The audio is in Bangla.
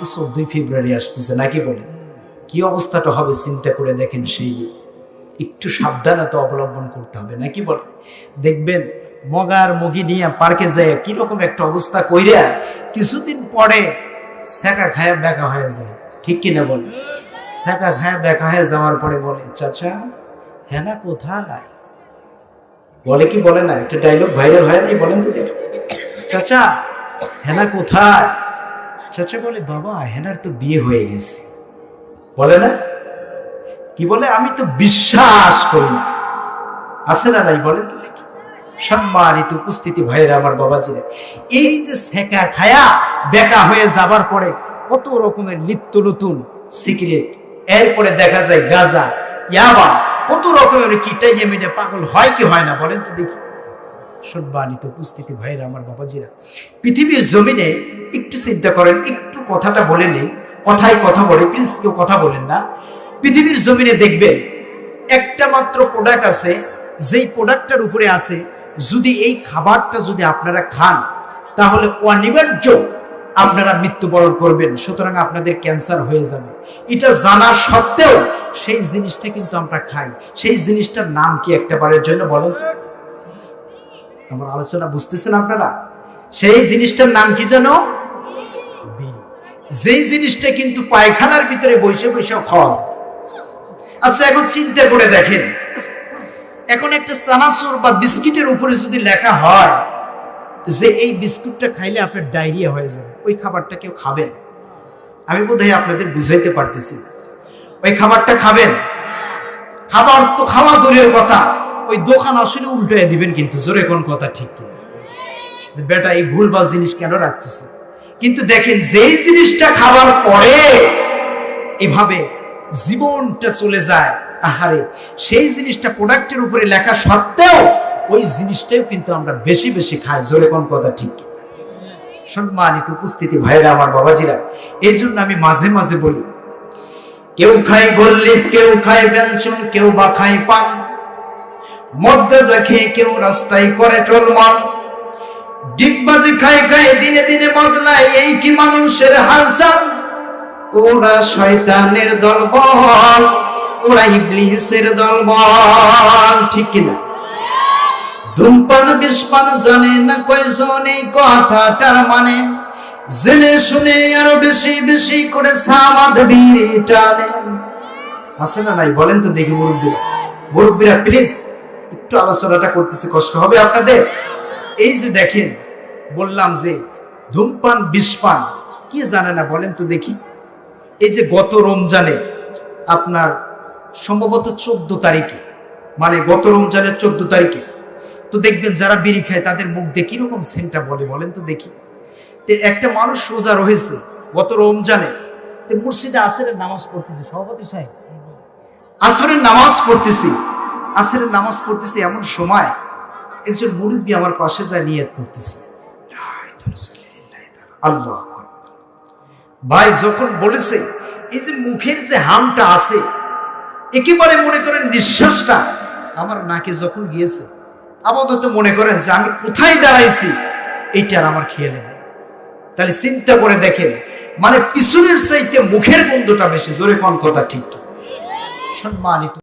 তো চোদ্দই ফেব্রুয়ারি আসতেছে, নাকি বলেন কি অবস্থাটা হবে চিন্তা করে দেখেন সেই দিন। একটু সাবধানতা অবলম্বন করতে হবে, নাকি বলে? দেখবেন মগার মগি নিয়ে পার্কে যায়, কীরকম একটা অবস্থা কইরা কিছুদিন পরে ছ্যাঁকা খায়া দেখা হয়ে যায়। ঠিক কিনা বলে? ছ্যাঁকা খায়া দেখা হয়ে যাওয়ার পরে বলে, চাচা, হেনা কোথায়? বলে কি বলে না, একটা ডায়লগ ভাইরাল হয় নাই বলেন তো দেখি। চাচা, হেনা কোথায়? চাচা বলে, বাবা, হেনার তো বিয়ে হয়ে গেছে। বলে না? কি বলে? আমি তো বিশ্বাস করি না। আছে না নাই? বলেন তো দেখি। সম্মানিত উপস্থিতি ভাইয়েরা, আমার বাবাজিরা, এই যে সেকা খায়া বেকা হয়ে যাবার পরে কত রকমের নিত্য নতুন সিগারেট এরপরে দেখা যায় গাজা, ইয়াবা, কত রকমের কিটাই নেমে পাগল হয় কি হয় না? বলেন তো দেখি। সম্মানিত উপস্থিতি ভাইয়েরা, আমার বাবাজিরা, পৃথিবীর জমিনে একটু চিন্তা করেন, একটু কথাটা বলে নেই। কথায় কথা বলে প্লিজ কেউ কথা বলেন না। পৃথিবীর জমিনে দেখবেন, একটা মাত্র প্রোডাক্ট আছে, যেই প্রোডাক্টটার উপরে আছে, যদি এই খাবারটা যদি আপনারা খান, তাহলে অনিবার্য আপনারা মৃত্যুবরণ করবেন, সুতরাং আপনাদের ক্যান্সার হয়ে যাবে। এটা জানা সত্ত্বেও সেই জিনিসটা কিন্তু আমরা খাই। সেই জিনিসটার নাম কি একটা বারের জন্য বলেন তো? আমার আলোচনা বুঝতেছেন আপনারা? সেই জিনিসটার নাম কি জানো। যেই জিনিসটা কিন্তু পায়খানার ভিতরে বসে বসে খাওয়া যায় আচ্ছা এখন চিন্তা করে দেখেন। এখন একটা চানাচুর বা বিস্কিটের উপরে যদি লেখা হয় যে এই বিস্কুটটা খাইলে আপনার ডায়রিয়া হয়ে যাবে, ওই খাবারটা কেউ খাবেন আমি বোধহয় আপনাদের বুঝাইতে পারতেছি ওই খাবারটা খাবেন? খাবার তো খাওয়া দূরের কথা। ওই দোকান আসলে উল্টে দিবেন কিন্তু, জোরে কোন কথা ঠিক কিনা? যে বেটা, এই ভুলভাল জিনিস কেন রাখতেছে? কিন্তু দেখেন যেই জিনিসটা খাবার পরে, এভাবে জীবনটা চলে যায়। আহারে, সেই জিনিসটা প্রোডাক্টের উপরে লেখা সত্ত্বেও, ওই জিনিসটাও কিন্তু আমরা বেশি বেশি খাই। জোরে কোন কথা ঠিক? সম্মানিত উপস্থিতি ভাইরা, আমার বাবাজিরা এই জন্য আমি মাঝে মাঝে বলি, কেউ খায় গোল্লিপ, কেউ খায় ব্যঞ্জন কেউ বা খায় পান। মধ্যে যা খেয়ে কেউ রাস্তায় করে টলমন ডিগবাজি খায় খায় দিনে দিনে বদলায়, এই কি মানুষের হালচাল? ওরা শয়তানের দলবল, ওরা ইবলিসের দলবল, ঠিক কিনা? ধূমপান, বিষপান জানে না কয়জন এই কথাটার মানে। জেনে শুনে আরও বেশি বেশি করে সামাদ বিড়ি টানে। আছে না নাই? বলেন তো দেখি মুরব্বীরা। মুরব্বীরা প্লিজ একটু আলোচনাটা করতেছে, কষ্ট হবে আপনাদের? এই যে দেখেন বললাম যে, ধূমপান, বিষপান, কি জানে না বলেন তো দেখি। এই যে গত রমজানে আপনার সম্ভবত চোদ্দ তারিখে মানে গত রমজানের চোদ্দ তারিখে, তো দেখবেন যারা বিড়ি খায় তাদের মুখ দিয়ে কীরকম সেন্টটা বলে বলেন তো দেখি। তো একটা মানুষ রোজা রয়েছে গত রমজানে, তো মুর্শিদে আসরের নামাজ পড়তেছে, সভাপতি সাহেব। আসরের নামাজ পড়তেছি, আসরের নামাজ পড়তেছি এমন সময় একজন মুরব্বী আমার পাশে যায় নিয়ত করতেছে। আল্লাহ ভাই, যখন বলেছে, এই যে মুখের যে হামটা আছে, একেবারে মনে করেন নিঃশ্বাসটা আমার নাকে যখন গিয়েছে, আপাতত মনে করেন যে আমি কোথায় দাঁড়াইছি এইটার আমার খেয়ে নেবে তাহলে চিন্তা করে দেখেন মানে পিছনের চাইতে মুখের গন্ধটা বেশি, জোরে কোন কথা ঠিক? সম্মানিত